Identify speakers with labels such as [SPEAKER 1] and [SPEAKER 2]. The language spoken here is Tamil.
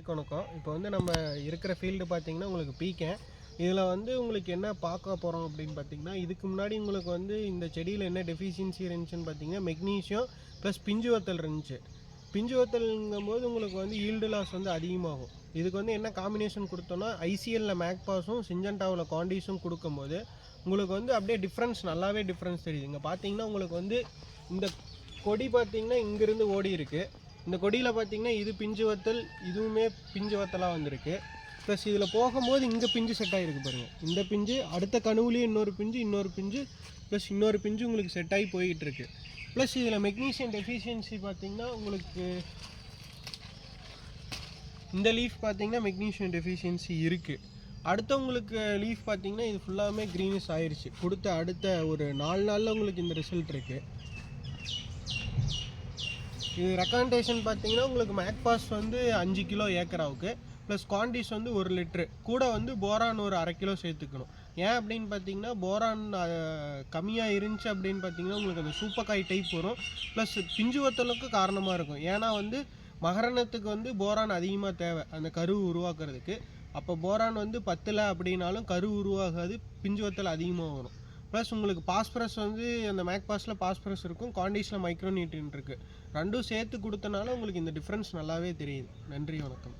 [SPEAKER 1] எல்லாத்துக்கும் வணக்கம். இப்போ வந்து நம்ம இருக்கிற ஃபீல்டு பார்த்தீங்கன்னா உங்களுக்கு பீக்கேன் இதில் வந்து உங்களுக்கு என்ன பார்க்க போகிறோம் அப்படின்னு பார்த்தீங்கன்னா இதுக்கு முன்னாடி உங்களுக்கு வந்து இந்த செடியில் என்ன டெஃபிஷியன்சி இருந்துச்சுன்னு பார்த்தீங்கன்னா மெக்னீஷியம் ப்ளஸ் பிஞ்சு வத்தல் இருந்துச்சு. பிஞ்சு வத்தல்ங்கும் போது உங்களுக்கு வந்து ஈல்டு லாஸ் வந்து அதிகமாகும். இதுக்கு வந்து என்ன காம்பினேஷன் கொடுத்தோன்னா ஐசிஎல்லில் மேக்பாஸும் சிஞ்சண்டாவில் காண்டிஸும் கொடுக்கும்போது உங்களுக்கு வந்து அப்படியே டிஃப்ரென்ஸ் நல்லாவே டிஃப்ரென்ஸ் தெரியுது. இங்கே பார்த்தீங்கன்னா உங்களுக்கு வந்து இந்த கொடி பார்த்தீங்கன்னா இங்கேருந்து ஓடி இருக்குது இந்த கொடியில் பார்த்தீங்கன்னா இது பிஞ்சு வத்தல் இதுவுமே பிஞ்சு வத்தலாக வந்திருக்கு. ப்ளஸ் இதில் போகும்போது இங்கே பிஞ்சு செட் ஆகிருக்கு பாருங்கள் இந்த பிஞ்சு அடுத்த கனவுலேயும் இன்னொரு பிஞ்சு இன்னொரு பிஞ்சு ப்ளஸ் இன்னொரு பிஞ்சு உங்களுக்கு செட் ஆகி போய்கிட்டு இருக்கு ப்ளஸ் இதில் மெக்னீஷியம் டெஃபிஷியன்சி பார்த்திங்கன்னா உங்களுக்கு இந்த லீஃப் பார்த்திங்கன்னா மெக்னீஷியம் டெஃபிஷியன்சி இருக்குது அடுத்த உங்களுக்கு லீஃப் பார்த்தீங்கன்னா இது ஃபுல்லாகவே க்ரீனிஷ் ஆயிடுச்சு கொடுத்த அடுத்த ஒரு நாலு நாளில் உங்களுக்கு இந்த ரிசல்ட் இருக்குது இது ரெக்கமெண்டேஷன் பார்த்தீங்கன்னா உங்களுக்கு மேக்பாஸ் வந்து அஞ்சு கிலோ ஏக்கராவுக்கு ப்ளஸ் குவாண்டிஸ் வந்து ஒரு லிட்ரு கூட வந்து போரான் ஒரு அரை கிலோ சேர்த்துக்கணும். ஏன் அப்படின்னு பார்த்தீங்கன்னா போரான் கம்மியாக இருந்துச்சு அப்படின்னு பார்த்தீங்கன்னா உங்களுக்கு அந்த சூப்பக்காய் டைப் வரும். ப்ளஸ் பிஞ்சு வத்தலுக்கு காரணமாக இருக்கும். ஏன்னா வந்து மகரணத்துக்கு வந்து போரான் அதிகமாக தேவை. அந்த கரு உருவாக்குறதுக்கு. அப்போ போரான் வந்து பத்தில் அப்படின்னாலும் கரு உருவாகாது பிஞ்சு வத்தல் அதிகமாக வரும். ப்ளஸ் உங்களுக்கு பாஸ்பரஸ் வந்து அந்த மேக் பாஸில் பாஸ்பரஸ் இருக்கும் காண்டிஸில் மைக்ரோநியூட்ரியன் இருக்குது ரெண்டும் சேர்த்து கொடுத்தனால உங்களுக்கு இந்த டிஃப்ரென்ஸ் நல்லாவே தெரியுது. நன்றி வணக்கம்.